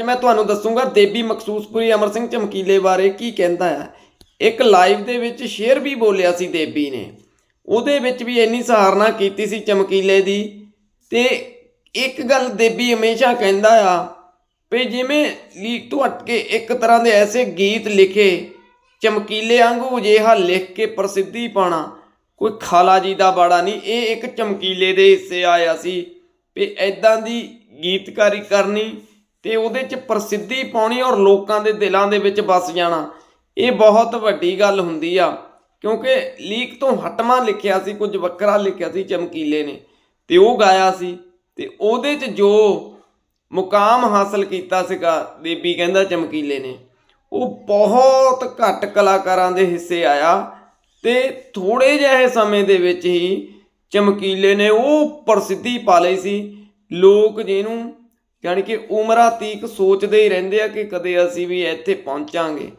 ਅੱਜ ਮੈਂ ਤੁਹਾਨੂੰ ਦੱਸੂਗਾ ਦੇਬੀ ਮਖਸੂਸਪੁਰੀ ਅਮਰ ਸਿੰਘ ਚਮਕੀਲੇ ਬਾਰੇ ਕੀ ਕਹਿੰਦਾ ਹੈ। ਇੱਕ ਲਾਈਵ ਦੇ ਵਿੱਚ ਸ਼ੇਅਰ ਵੀ ਬੋਲਿਆ ਸੀ ਦੇਬੀ ਨੇ। ਉਹਦੇ ਵਿੱਚ ਵੀ ਇੰਨੀ ਸਹਾਰਨਾ ਕੀਤੀ ਸੀ ਚਮਕੀਲੇ ਦੀ। ਤੇ ਇੱਕ ਗੱਲ ਦੇਬੀ ਹਮੇਸ਼ਾ ਕਹਿੰਦਾ ਆ ਵੀ ਜਿਵੇਂ ਲੀਕ ਤੋਂ ਹਟ ਕੇ ਇੱਕ ਤਰ੍ਹਾਂ ਦੇ ਐਸੇ ਗੀਤ ਲਿਖੇ ਚਮਕੀਲੇ ਵਾਂਗੂ ਜਿਹਾ ਲਿਖ ਕੇ ਪ੍ਰਸਿੱਧੀ ਪਾਣਾ ਕੋਈ ਖਾਲਾ ਜੀ ਦਾ ਬਾੜਾ ਨਹੀਂ, ਇਹ ਇੱਕ ਚਮਕੀਲੇ ਦੇ ਹਿੱਸੇ ਆਇਆ ਸੀ ਵੀ ਐਦਾਂ ਦੀ ਗੀਤਕਾਰੀ ਕਰਨੀ ਤੇ ਉਹਦੇ ਚ ਪ੍ਰਸਿੱਧੀ ਪਾਉਣੀ ਔਰ ਲੋਕਾਂ ਦੇ ਦਿਲਾਂ ਦੇ ਵਿੱਚ ਵਸ ਜਾਣਾ, ਇਹ ਬਹੁਤ ਵੱਡੀ ਗੱਲ ਹੁੰਦੀ ਆ। ਕਿਉਂਕਿ ਲੀਕ ਤੋਂ ਹਟਵਾ ਲਿਖਿਆ ਸੀ, ਕੁਝ ਵੱਖਰਾ ਲਿਖਿਆ ਸੀ, ਚਮਕੀਲੇ ਨੇ। ਤੇ ਉਹ ਗਾਇਆ ਸੀ ਤੇ ਉਹਦੇ ਚ ਜੋ ਮੁਕਾਮ ਹਾਸਲ ਕੀਤਾ ਸੀਗਾ, ਬੇਬੀ ਕਹਿੰਦਾ ਚਮਕੀਲੇ ਨੇ, ਉਹ ਬਹੁਤ ਘੱਟ ਕਲਾਕਾਰਾਂ ਦੇ ਹਿੱਸੇ ਆਇਆ ਤੇ ਥੋੜੇ ਜਿਹੇ ਸਮੇਂ ਦੇ ਵਿੱਚ ਹੀ ਚਮਕੀਲੇ ਨੇ ਉਹ ਪ੍ਰਸਿੱਧੀ ਪਾ ਲਈ ਸੀ। ਲੋਕ ਜਿਹਨੂੰ ਯਾਨੀ ਕਿ ਉਮਰਾਂ ਤੀਕ ਸੋਚਦੇ ਹੀ ਰਹਿੰਦੇ ਆ ਕਿ ਕਦੇ ਅਸੀਂ ਵੀ ਇੱਥੇ ਪਹੁੰਚਾਂਗੇ।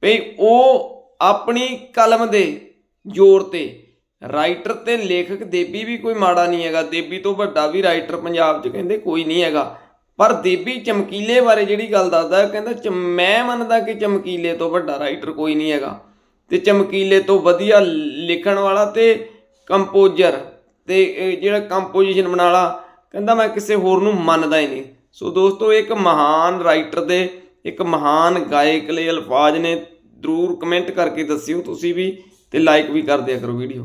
ਭਈ ਉਹ ਆਪਣੀ ਕਲਮ ਦੇ ਜ਼ੋਰ ਤੇ ਰਾਈਟਰ ਤੇ ਲੇਖਕ ਦੇਬੀ ਵੀ ਕੋਈ ਮਾੜਾ ਨਹੀਂ ਹੈਗਾ। ਦੇਬੀ ਤੋਂ ਵੱਡਾ ਵੀ ਰਾਈਟਰ ਪੰਜਾਬ 'ਚ ਕਹਿੰਦੇ ਕੋਈ ਨਹੀਂ ਹੈਗਾ। ਪਰ ਦੇਬੀ ਚਮਕੀਲੇ ਬਾਰੇ ਜਿਹੜੀ ਗੱਲ ਦੱਸਦਾ ਹੈ, ਕਹਿੰਦਾ ਚ- ਮੈਂ ਮੰਨਦਾ ਕਿ ਚਮਕੀਲੇ ਤੋਂ ਵੱਡਾ ਰਾਈਟਰ ਕੋਈ ਨਹੀਂ ਹੈਗਾ। ਤੇ ਚਮਕੀਲੇ ਤੋਂ ਵਧੀਆ ਲਿਖਣ ਵਾਲਾ ਤੇ ਕੰਪੋਜ਼ਰ ਤੇ ਜਿਹੜਾ ਕੰਪੋਜੀਸ਼ਨ ਬਣਾਉਣ ਵਾਲਾ ਕਹਿੰਦਾ ਮੈਂ ਕਿਸੇ ਹੋਰ ਨੂੰ ਮੰਨਦਾ ਹੀ ਨਹੀਂ। ਸੋ ਦੋਸਤੋ, ਇੱਕ ਮਹਾਨ ਰਾਈਟਰ ਦੇ, ਇੱਕ ਮਹਾਨ ਗਾਇਕ ਲਈ ਅਲਫਾਜ਼ ਨੇ ਜ਼ਰੂਰ ਕਮੈਂਟ ਕਰਕੇ ਦੱਸਿਓ ਤੁਸੀਂ ਵੀ ਤੇ ਲਾਈਕ ਵੀ ਕਰ ਦਿਆ ਕਰੋ ਵੀਡੀਓ